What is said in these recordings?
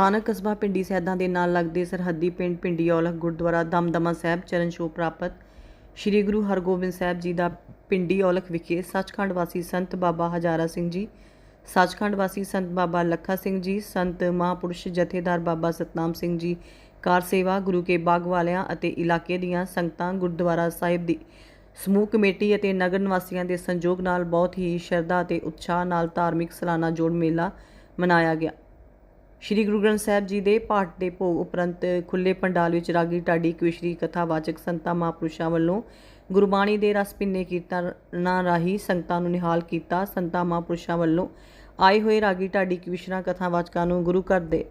ਸਥਾਨਕ ਕਸਬਾ ਪਿੰਡੀ ਸੈਦਾਂ ਦੇ ਨਾਲ ਲੱਗਦੇ ਸਰਹੱਦੀ ਪਿੰਡ ਪਿੰਡੀ ਔਲਖ ਗੁਰਦੁਆਰਾ ਦਮਦਮਾ ਸਾਹਿਬ ਚਰਨ ਛੋਹ ਪ੍ਰਾਪਤ ਸ੍ਰੀ ਗੁਰੂ ਹਰਗੋਬਿੰਦ ਸਾਹਿਬ ਜੀ ਦਾ ਪਿੰਡੀ ਔਲਖ ਵਿਖੇ ਸੱਚਖੰਡ ਵਾਸੀ ਸੰਤ ਬਾਬਾ ਹਜ਼ਾਰਾ ਸਿੰਘ ਜੀ, ਸੱਚਖੰਡ ਵਾਸੀ ਸੰਤ ਬਾਬਾ ਲੱਖਾ ਸਿੰਘ ਜੀ, ਸੰਤ ਮਹਾਂਪੁਰਸ਼ ਜਥੇਦਾਰ ਬਾਬਾ ਸਤਨਾਮ ਸਿੰਘ ਜੀ, ਕਾਰ ਸੇਵਾ ਗੁਰੂ ਕੇ ਬਾਗ ਵਾਲਿਆਂ ਅਤੇ ਇਲਾਕੇ ਦੀਆਂ ਸੰਗਤਾਂ ਗੁਰਦੁਆਰਾ ਸਾਹਿਬ ਦੀ ਸਮੂਹ ਕਮੇਟੀ ਅਤੇ ਨਗਰ ਨਿਵਾਸੀਆਂ ਦੇ ਸੰਯੋਗ ਨਾਲ ਬਹੁਤ ਹੀ ਸ਼ਰਧਾ ਅਤੇ ਉਤਸ਼ਾਹ ਨਾਲ ਧਾਰਮਿਕ ਸਾਲਾਨਾ ਜੋੜ ਮੇਲਾ ਮਨਾਇਆ ਗਿਆ। ਸ਼੍ਰੀ ਗੁਰੂ ਗ੍ਰੰਥ ਸਾਹਿਬ ਜੀ ਦੇ ਪਾਠ ਦੇ ਭੋਗ ਉਪਰੰਤ ਖੁੱਲੇ ਪੰਡਾਲ ਵਿੱਚ ਰਾਗੀ ਢਾਡੀ ਕਵਿਸ਼ਰੀ ਕਥਾਵਾਚਕ ਸੰਤਾਂ ਮਹਾਂਪੁਰਸ਼ਾਂ ਵੱਲੋਂ ਗੁਰਬਾਣੀ ਦੇ ਰਸ ਪਿੰਨੇ ਕੀਰਤਨਾਂ ਰਾਹੀਂ ਸੰਗਤਾਂ ਨੂੰ ਨਿਹਾਲ ਕੀਤਾ। ਸੰਤਾਂ ਮਹਾਂਪੁਰਸ਼ਾਂ ਵੱਲੋਂ ਆਏ ਹੋਏ ਰਾਗੀ ਢਾਡੀ ਕਵਿਸ਼ਰਾਂ ਕਥਾਵਾਚਕਾਂ ਨੂੰ ਗੁਰੂ ਘਰ ਦੇ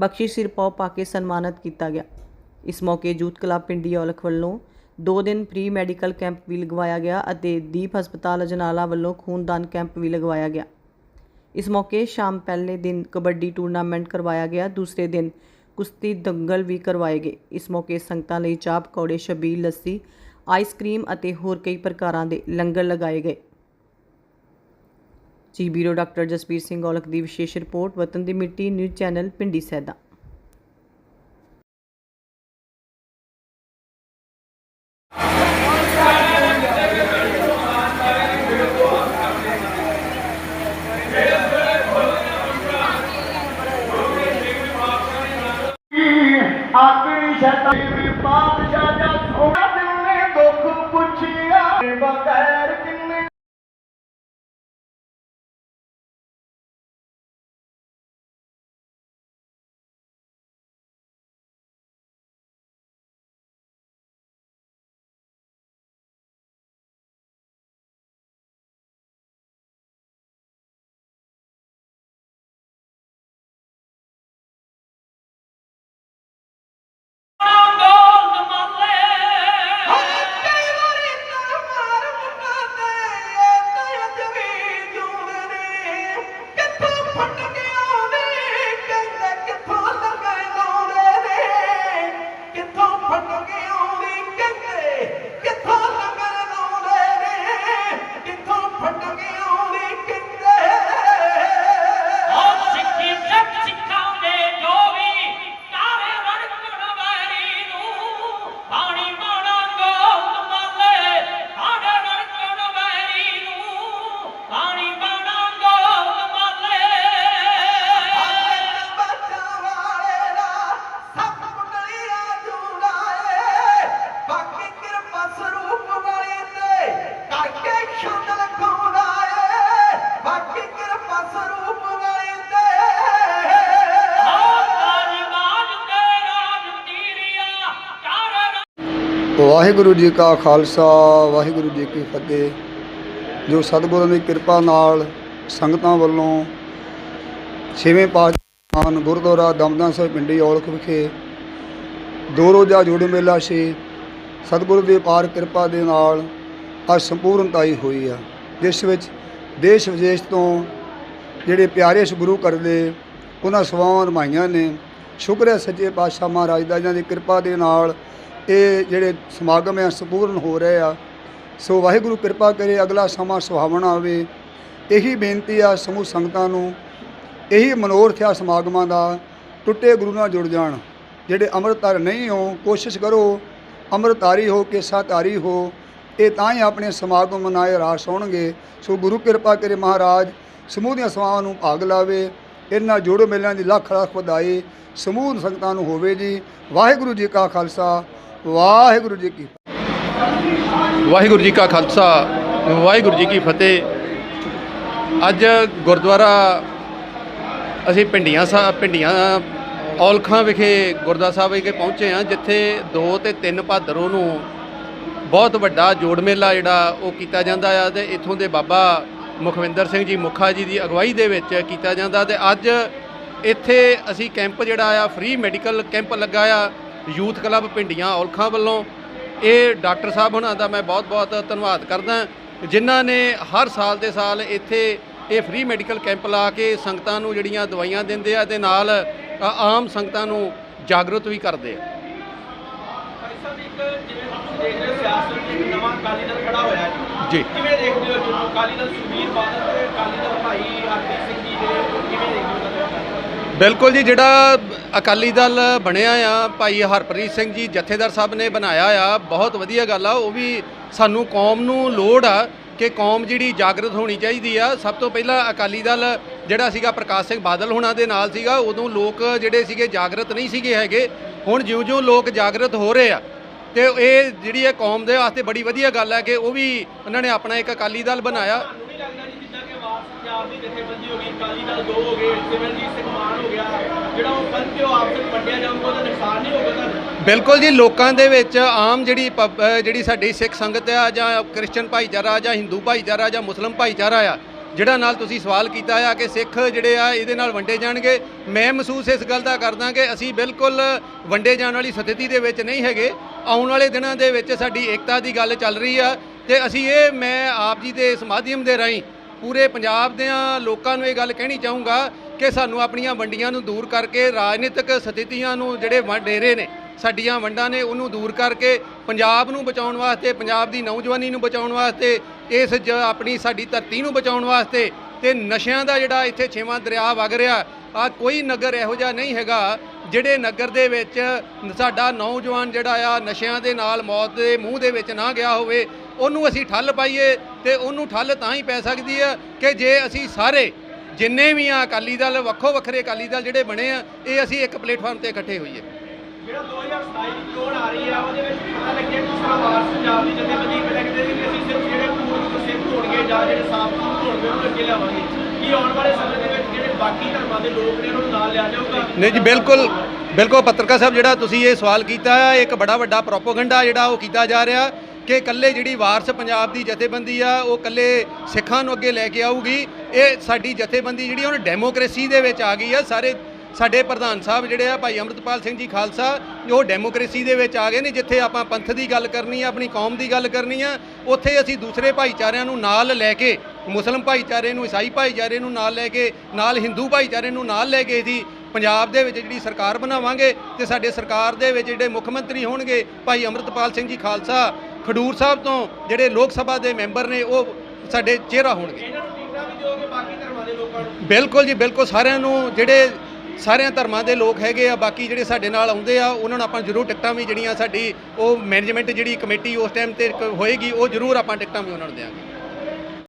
ਬਖਸ਼ਿਸ਼ ਸਿਰ ਪਾਉ ਪਾ ਕੇ ਸਨਮਾਨਿਤ ਕੀਤਾ ਗਿਆ। ਇਸ ਮੌਕੇ ਯੂਥ ਕਲੱਬ ਪਿੰਡੀ ਔਲਖ ਵੱਲੋਂ 2 ਦਿਨ ਫ੍ਰੀ ਮੈਡੀਕਲ ਕੈਂਪ ਵੀ ਲਗਵਾਇਆ ਗਿਆ ਅਤੇ ਦੀਪ ਹਸਪਤਾਲ ਅਜਨਾਲਾ ਵੱਲੋਂ ਖੂਨਦਾਨ ਕੈਂਪ ਵੀ ਲਗਵਾਇਆ ਗਿਆ। ਇਸ ਮੌਕੇ ਸ਼ਾਮ ਪਹਿਲੇ ਦਿਨ ਕਬੱਡੀ ਟੂਰਨਾਮੈਂਟ ਕਰਵਾਇਆ ਗਿਆ, ਦੂਸਰੇ ਦਿਨ ਕੁਸ਼ਤੀ ਦੰਗਲ ਵੀ ਕਰਵਾਏ ਗਏ। ਇਸ ਮੌਕੇ ਸੰਗਤਾਂ ਲਈ ਚਾਹ ਪਕੌੜੇ, ਛਬੀਲ, ਲੱਸੀ ਆਈਸਕ੍ਰੀਮ ਅਤੇ ਹੋਰ ਕਈ ਪ੍ਰਕਾਰਾਂ ਦੇ ਲੰਗਰ ਲਗਾਏ ਗਏ। ਜੀ ਬੀਰੋ ਡਾਕਟਰ ਜਸਪੀਰ ਸਿੰਘ ਔਲਖ ਦੀ ਵਿਸ਼ੇਸ਼ ਰਿਪੋਰਟ, ਵਤਨ ਦੀ ਮਿੱਟੀ, ਨਿਊਜ਼ ਚੈਨਲ, ਪਿੰਡੀ ਸੈਦਾ। ਆਪਣੀ ਵਾਹਿਗੁਰੂ ਜੀ ਕਾ ਖਾਲਸਾ, ਵਾਹਿਗੁਰੂ ਜੀ ਕੀ ਫਤਿਹ। ਜੋ ਸਤਿਗੁਰਾਂ ਦੀ ਕਿਰਪਾ ਨਾਲ ਸੰਗਤਾਂ ਵੱਲੋਂ ਛੇਵੇਂ ਪਾਤਸ਼ਾਹ ਗੁਰਦੁਆਰਾ ਦਮਦਮਾ ਸਾਹਿਬ ਪਿੰਡੀ ਔਲਖ ਵਿਖੇ ਦੋ ਰੋਜ਼ਾ ਜੋੜ ਮੇਲਾ ਸੀ ਸਤਿਗੁਰੂ ਦੀ ਪਾਰ ਕਿਰਪਾ ਦੇ ਨਾਲ ਅੱਜ ਸੰਪੂਰਨਤਾਈ ਹੋਈ ਆ। ਜਿਸ ਵਿੱਚ ਦੇਸ਼ ਵਿਦੇਸ਼ ਤੋਂ ਜਿਹੜੇ ਪਿਆਰੇ ਇਸ ਗੁਰੂ ਘਰ ਦੇ ਉਹਨਾਂ ਸਵਾਵਾਂ ਰਮਾਈਆਂ ਨੇ। ਸ਼ੁਕਰ ਹੈ ਸੱਚੇ ਪਾਤਸ਼ਾਹ ਮਹਾਰਾਜ ਦਾ ਇਹਨਾਂ ਦੀ ਕਿਰਪਾ ਦੇ ਨਾਲ ਇਹ ਜਿਹੜੇ ਸਮਾਗਮ ਆ, ਸੰਪੂਰਨ ਹੋ ਰਹੇ ਆ। ਸੋ ਵਾਹਿਗੁਰੂ ਕਿਰਪਾ ਕਰੇ ਅਗਲਾ ਸਮਾਂ ਸੁਹਾਵਣਾ ਆਵੇ। ਇਹੀ ਬੇਨਤੀ ਆ ਸਮੂਹ ਸੰਗਤਾਂ ਨੂੰ, ਇਹੀ ਮਨੋਰਥ ਆ ਸਮਾਗਮਾਂ ਦਾ, ਟੁੱਟੇ ਗੁਰੂ ਨਾਲ ਜੁੜ ਜਾਣ। ਜਿਹੜੇ ਅੰਮ੍ਰਿਤਧਾਰ ਨਹੀਂ ਹੋ, ਕੋਸ਼ਿਸ਼ ਕਰੋ, ਅੰਮ੍ਰਿਤਧਾਰੀ ਹੋ ਕੇ ਸਾਧਾਰੀ ਹੋ, ਇਹ ਤਾਂ ਹੀ ਆਪਣੇ ਸਮਾਗਮ ਮਨਾਏ ਰਾਸ ਹੋਣਗੇ। ਸੋ ਗੁਰੂ ਕਿਰਪਾ ਕਰੇ ਮਹਾਰਾਜ, ਸਮੂਹ ਦੀਆਂ ਸੇਵਾਵਾਂ ਨੂੰ ਭਾਗ ਲਾਵੇ। ਇਹਨਾਂ ਜੋੜੋ ਮੇਲਿਆਂ ਦੀ ਲੱਖ ਲੱਖ ਵਧਾਈ ਸਮੂਹ ਸੰਗਤਾਂ ਨੂੰ ਹੋਵੇ ਜੀ। ਵਾਹਿਗੁਰੂ ਜੀ ਕਾ ਖਾਲਸਾ। ਵਾਹਿਗੁਰੂ ਜੀ ਕੀ ਵਾਹਿਗੁਰੂ ਜੀ ਕਾ ਖਾਲਸਾ, ਵਾਹਿਗੁਰੂ ਜੀ ਕੀ ਫਤਿਹ। ਅੱਜ ਗੁਰਦੁਆਰਾ, ਅਸੀਂ ਪਿੰਡੀਆਂ ਸਾ, ਪਿੰਡੀਆਂ, ਔਲਖਾਂ ਵਿਖੇ ਗੁਰਦੁਆਰਾ ਸਾਹਿਬ ਵਿਖੇ ਪਹੁੰਚੇ ਹਾਂ, ਜਿੱਥੇ 2 ਤੇ 3 ਭਾਦਰੋਂ ਨੂੰ ਬਹੁਤ ਵੱਡਾ ਜੋੜ ਮੇਲਾ ਜਿਹੜਾ ਉਹ ਕੀਤਾ ਜਾਂਦਾ ਆ ਤੇ ਇੱਥੋਂ ਦੇ ਬਾਬਾ ਮੁਖਵਿੰਦਰ ਸਿੰਘ ਜੀ ਮੁਖਾ ਜੀ ਦੀ ਅਗਵਾਈ ਦੇ ਵਿੱਚ ਕੀਤਾ ਜਾਂਦਾ ਤੇ ਅੱਜ ਇੱਥੇ ਅਸੀਂ ਕੈਂਪ ਜਿਹੜਾ ਆ, ਫ੍ਰੀ ਮੈਡੀਕਲ ਕੈਂਪ ਲੱਗਾ ਆ। ਯੂਥ ਕਲੱਬ ਪਿੰਡੀਆਂ ਔਲਖਾਂ ਵੱਲੋਂ ਇਹ ਡਾਕਟਰ ਸਾਹਿਬ ਹੁਣਾਂ ਦਾ ਮੈਂ ਬਹੁਤ-ਬਹੁਤ ਧੰਨਵਾਦ ਕਰਦਾ ਜਿਨ੍ਹਾਂ ਨੇ ਹਰ ਸਾਲ ਦੇ ਸਾਲ ਇੱਥੇ ਇਹ ਫ੍ਰੀ ਮੈਡੀਕਲ ਕੈਂਪ ਲਾ ਕੇ ਸੰਗਤਾਂ ਨੂੰ ਜਿਹੜੀਆਂ ਦਵਾਈਆਂ ਦਿੰਦੇ ਆ ਤੇ ਨਾਲ ਆਮ ਸੰਗਤਾਂ ਨੂੰ ਜਾਗਰੂਕ ਵੀ ਕਰਦੇ ਆ। ਜੀ। ਕਿਵੇਂ ਦੇਖਦੇ ਹੋ ਜਿਹਨੂੰ ਅਕਾਲੀ ਦਲ ਸੁਖਬੀਰ ਬਾਦਲ ਤੇ ਅਕਾਲੀ ਦਲ ਭਾਈ ਹਰਪ੍ਰੀਤ ਸਿੰਘ ਜੀ ਦੇ ਉਹ ਕਿਵੇਂ ਦੇਖਦੇ ਹੋ? ਉਹਨਾਂ ਦੇ ਬਿਲਕੁਲ ਜੀ ਜਿਹੜਾ ਅਕਾਲੀ ਦਲ ਬਣਿਆ ਆ, ਭਾਈ ਹਰਪ੍ਰੀਤ ਸਿੰਘ ਜੀ ਜਥੇਦਾਰ ਸਾਹਿਬ ਨੇ ਬਣਾਇਆ ਆ, ਬਹੁਤ ਵਧੀਆ ਗੱਲ ਆ, ਉਹ ਵੀ ਸਾਨੂੰ ਕੌਮ ਨੂੰ ਲੋੜ ਆ ਕਿ ਕੌਮ ਜਿਹੜੀ ਜਾਗਰਤ ਹੋਣੀ ਚਾਹੀਦੀ ਆ। ਸਭ ਤੋਂ ਪਹਿਲਾਂ ਅਕਾਲੀ ਦਲ ਜਿਹੜਾ ਸੀਗਾ ਪ੍ਰਕਾਸ਼ ਸਿੰਘ ਬਾਦਲ ਹੁਣਾਂ ਦੇ ਨਾਲ ਸੀਗਾ, ਉਦੋਂ ਲੋਕ ਜਿਹੜੇ ਸੀਗੇ ਜਾਗਰਤ ਨਹੀਂ ਸੀਗੇ ਹੈਗੇ, ਹੁਣ ਜਿਉਂ-ਜਿਉਂ ਲੋਕ ਜਾਗਰਤ ਹੋ ਰਹੇ ਆ। ਤੇ ਇਹ ਜਿਹੜੀ ਇਹ ਕੌਮ ਦੇ ਵਾਸਤੇ ਬੜੀ ਵਧੀਆ ਗੱਲ ਹੈ ਕਿ ਉਹ ਵੀ ਉਹਨਾਂ ਨੇ ਆਪਣਾ ਇੱਕ ਅਕਾਲੀ ਦਲ ਬਣਾਇਆ। ਲੱਗਦਾ ਜੀ ਜਿੱਦਾਂ ਕਿ ਆਵਾਜ਼, ਪੰਜਾਬ ਦੀ ਜਥੇਬੰਦੀ ਹੋ ਗਈ, ਅਕਾਲੀ ਦਲ ਦੋ ਹੋ ਗਏ ਸਿਮਰਨਜੀਤ ਸਿੰਘ ਮਾਨ ਜਿਹੜਾ ਉਹ ਕੱਲ ਕਿ ਉਹ ਆਪਸ ਵਿੱਚ ਵੰਡਿਆ ਜਾਊਗਾ, ਉਹਦਾ ਨੁਕਸਾਨ ਨਹੀਂ ਹੋਊਗਾ ਤੁਹਾਨੂੰ? ਬਿਲਕੁਲ ਜੀ, ਲੋਕਾਂ ਦੇ ਵਿੱਚ ਆਮ ਜਿਹੜੀ ਪਬ- ਅਹ ਜਿਹੜੀ ਸਾਡੀ ਸਿੱਖ ਸੰਗਤ ਆ ਜਾਂ ਕ੍ਰਿਸਚਨ ਭਾਈਚਾਰਾ ਜਾਂ ਹਿੰਦੂ ਭਾਈਚਾਰਾ ਜਾਂ ਮੁਸਲਮ ਭਾਈਚਾਰਾ ਆ, ਜਿਹੜਾ ਨਾਲ ਤੁਸੀਂ ਸਵਾਲ ਕੀਤਾ ਆ ਕਿ ਸਿੱਖ ਜਿਹੜੇ ਆ ਇਹਦੇ ਨਾਲ ਵੰਡੇ ਜਾਣਗੇ, ਮੈਂ ਮਹਿਸੂਸ ਇਸ ਗੱਲ ਦਾ ਕਰਦਾ ਕਿ ਅਸੀਂ ਬਿਲਕੁਲ ਵੰਡੇ ਜਾਣ ਵਾਲੀ ਸਥਿਤੀ ਦੇ ਵਿੱਚ ਨਹੀਂ ਹੈਗੇ। ਆਉਣ ਵਾਲੇ ਦਿਨਾਂ ਦੇ ਵਿੱਚ ਸਾਡੀ ਏਕਤਾ ਦੀ ਗੱਲ ਚੱਲ ਰਹੀ ਆ ਤੇ ਅਸੀਂ ਇਹ ਮੈਂ ਆਪ ਜੀ ਦੇ ਇਸ ਮਾਧਿਅਮ ਦੇ ਰਾਹੀਂ ਪੂਰੇ ਪੰਜਾਬ ਦੇ ਲੋਕਾਂ ਨੂੰ ਇਹ ਗੱਲ ਕਹਿਣੀ ਚਾਹੂੰਗਾ ਕਿ ਸਾਨੂੰ ਆਪਣੀਆਂ ਵੰਡੀਆਂ ਨੂੰ ਦੂਰ ਕਰਕੇ, ਰਾਜਨੀਤਿਕ ਸਥਿਤੀਆਂ ਨੂੰ ਜਿਹੜੇ ਵਡੇਰੇ ਨੇ, ਸਾਡੀਆਂ ਵੰਡਾਂ ਨੇ, ਉਹਨੂੰ ਦੂਰ ਕਰਕੇ ਪੰਜਾਬ ਨੂੰ ਬਚਾਉਣ ਵਾਸਤੇ, ਪੰਜਾਬ ਦੀ ਨੌਜਵਾਨੀ ਨੂੰ ਬਚਾਉਣ ਵਾਸਤੇ, ਇਸ ਜ, ਆਪਣੀ ਸਾਡੀ ਧਰਤੀ ਨੂੰ ਬਚਾਉਣ ਵਾਸਤੇ ਤੇ ਨਸ਼ਿਆਂ ਦਾ ਜਿਹੜਾ ਇੱਥੇ ਛੇਵਾਂ ਦਰਿਆ ਵਗ ਰਿਹਾ, ਆ ਕੋਈ ਨਗਰ ਇਹੋ ਜਿਹਾ ਨਹੀਂ ਹੈਗਾ ਜਿਹੜੇ ਨਗਰ ਦੇ ਵਿੱਚ ਸਾਡਾ ਨੌਜਵਾਨ ਜਿਹੜਾ ਆ, ਨਸ਼ਿਆਂ ਦੇ ਨਾਲ ਮੌਤ ਦੇ ਮੂੰਹ ਦੇ ਵਿੱਚ ਨਾ ਗਿਆ ਹੋਵੇ ਉਹਨੂੰ ਅਸੀਂ ਠੱਲ ਪਾਈਏ ਤੇ ਉਹਨੂੰ ਠੱਲ ਤਾਂ ਹੀ ਪੈ ਸਕਦੀ ਹੈ ਕਿ ਜੇ ਅਸੀਂ ਸਾਰੇ ਜਿੰਨੇ ਵੀ ਆ ਅਕਾਲੀ ਦਲ ਵੱਖੋ ਵੱਖਰੇ ਅਕਾਲੀ ਦਲ ਜਿਹੜੇ ਬਣੇ ਆ ਇਹ ਅਸੀਂ ਇੱਕ ਪਲੇਟਫਾਰਮ ਤੇ ਇਕੱਠੇ ਹੋਈਏ। ਜਿਹੜਾ 2027 ਦੀ ਚੋਣ ਆ ਰਹੀ ਆ ਉਹਦੇ ਵਿੱਚ ਪਤਾ ਲੱਗਿਆ ਕਿ ਸਾਰਾ ਵਾਰਸ ਪੰਜਾਬ ਦੀ ਜਥੇਬੰਦੀ ਇੱਕ ਲੱਗਦੇ ਕਿ ਅਸੀਂ ਸਿਰਫ ਜਿਹੜੇ ਪੂਰਵ ਸਿੱਖ ਹੋਣਗੇ ਜਾਂ ਜਿਹੜੇ ਸਾਫ਼ ਸੁਥਰੇ ਹੋਣਗੇ ਉਹਨੂੰ ਅੱਗੇ ਲਿਆਵਾਂਗੇ। ਕੀ ਆਉਣ ਵਾਲੇ ਸਮੇਂ ਦੇ ਵਿੱਚ ਜਿਹੜੇ ਬਾਕੀ ਧਰਮਾਂ ਦੇ ਲੋਕ ਨੇ ਉਹਨਾਂ ਨੂੰ ਨਾਲ ਲਿਆ ਜਾਊਗਾ? ਨਹੀਂ ਜੀ ਬਿਲਕੁਲ ਬਿਲਕੁਲ ਪੱਤਰਕਾਰ ਸਾਹਿਬ ਜਿਹੜਾ ਤੁਸੀਂ ਇਹ ਸਵਾਲ ਕੀਤਾ ਹੈ ਇੱਕ ਬੜਾ ਵੱਡਾ ਪ੍ਰੋਪਾਗੈਂਡਾ ਜਿਹੜਾ ਉਹ ਕੀਤਾ ਜਾ ਰਿਹਾ। ਕਿ ਇਕੱਲੇ ਜਿਹੜੀ ਵਾਰਸ ਪੰਜਾਬ ਦੀ ਜਥੇਬੰਦੀ ਆ, ਉਹ ਇਕੱਲੇ ਸਿੱਖਾਂ ਨੂੰ ਅੱਗੇ ਲੈ ਕੇ ਆਊਗੀ। ਇਹ ਸਾਡੀ ਜਥੇਬੰਦੀ ਜਿਹੜੀ ਉਹ ਡੈਮੋਕ੍ਰੇਸੀ ਦੇ ਵਿੱਚ ਆ ਗਈ ਆ। ਸਾਰੇ ਸਾਡੇ ਪ੍ਰਧਾਨ ਸਾਹਿਬ ਜਿਹੜੇ ਆ, ਭਾਈ ਅੰਮ੍ਰਿਤਪਾਲ ਸਿੰਘ ਜੀ ਖਾਲਸਾ, ਉਹ ਡੈਮੋਕ੍ਰੇਸੀ ਦੇ ਵਿੱਚ ਆ ਗਏ ਨੇ, ਜਿੱਥੇ ਆਪਾਂ ਪੰਥ ਦੀ ਗੱਲ ਕਰਨੀ ਆ, ਆਪਣੀ ਕੌਮ ਦੀ ਗੱਲ ਕਰਨੀ ਆ। ਉੱਥੇ ਅਸੀਂ ਦੂਸਰੇ ਭਾਈਚਾਰਿਆਂ ਨੂੰ ਨਾਲ ਲੈ ਕੇ, ਮੁਸਲਮ ਭਾਈਚਾਰੇ ਨੂੰ, ਈਸਾਈ ਭਾਈਚਾਰੇ ਨੂੰ ਨਾਲ ਲੈ ਕੇ, ਨਾਲ ਹਿੰਦੂ ਭਾਈਚਾਰੇ ਨੂੰ ਨਾਲ ਲੈ ਕੇ ਅਸੀਂ ਪੰਜਾਬ ਦੇ ਵਿੱਚ ਜਿਹੜੀ ਸਰਕਾਰ ਬਣਾਵਾਂਗੇ ਤੇ ਸਾਡੇ ਸਰਕਾਰ ਦੇ ਵਿੱਚ ਜਿਹੜੇ ਮੁੱਖ ਮੰਤਰੀ ਹੋਣਗੇ, ਭਾਈ ਅੰਮ੍ਰਿਤਪਾਲ ਸਿੰਘ ਜੀ ਖਾਲਸਾ ਖਡੂਰ ਸਾਹਿਬ ਤੋਂ ਜਿਹੜੇ ਲੋਕ ਸਭਾ ਦੇ ਮੈਂਬਰ ਨੇ ਉਹ ਸਾਡੇ ਚਿਹਰਾ ਹੋਣਗੇ। ਇਹਨਾਂ ਨੂੰ ਟਿਕਟਾਂ ਵੀ ਦਿਓਗੇ ਬਾਕੀ ਧਰਮਾਂ ਦੇ ਲੋਕਾਂ ਨੂੰ? ਬਿਲਕੁਲ ਜੀ ਬਿਲਕੁਲ ਸਾਰਿਆਂ ਨੂੰ ਜਿਹੜੇ ਸਾਰਿਆਂ ਧਰਮਾਂ ਦੇ ਲੋਕ ਹੈਗੇ ਆ ਬਾਕੀ ਜਿਹੜੇ ਸਾਡੇ ਨਾਲ ਆਉਂਦੇ ਆ ਉਹਨਾਂ ਨੂੰ ਆਪਾਂ ਜ਼ਰੂਰ ਟਿਕਟਾਂ ਵੀ ਜਿਹੜੀਆਂ ਸਾਡੀ ਉਹ ਮੈਨੇਜਮੈਂਟ ਜਿਹੜੀ ਕਮੇਟੀ ਉਸ ਟਾਈਮ ਤੇ ਹੋਏਗੀ ਉਹ ਜ਼ਰੂਰ ਆਪਾਂ ਟਿਕਟਾਂ ਵੀ ਉਹਨਾਂ ਨੂੰ ਦੇਵਾਂਗੇ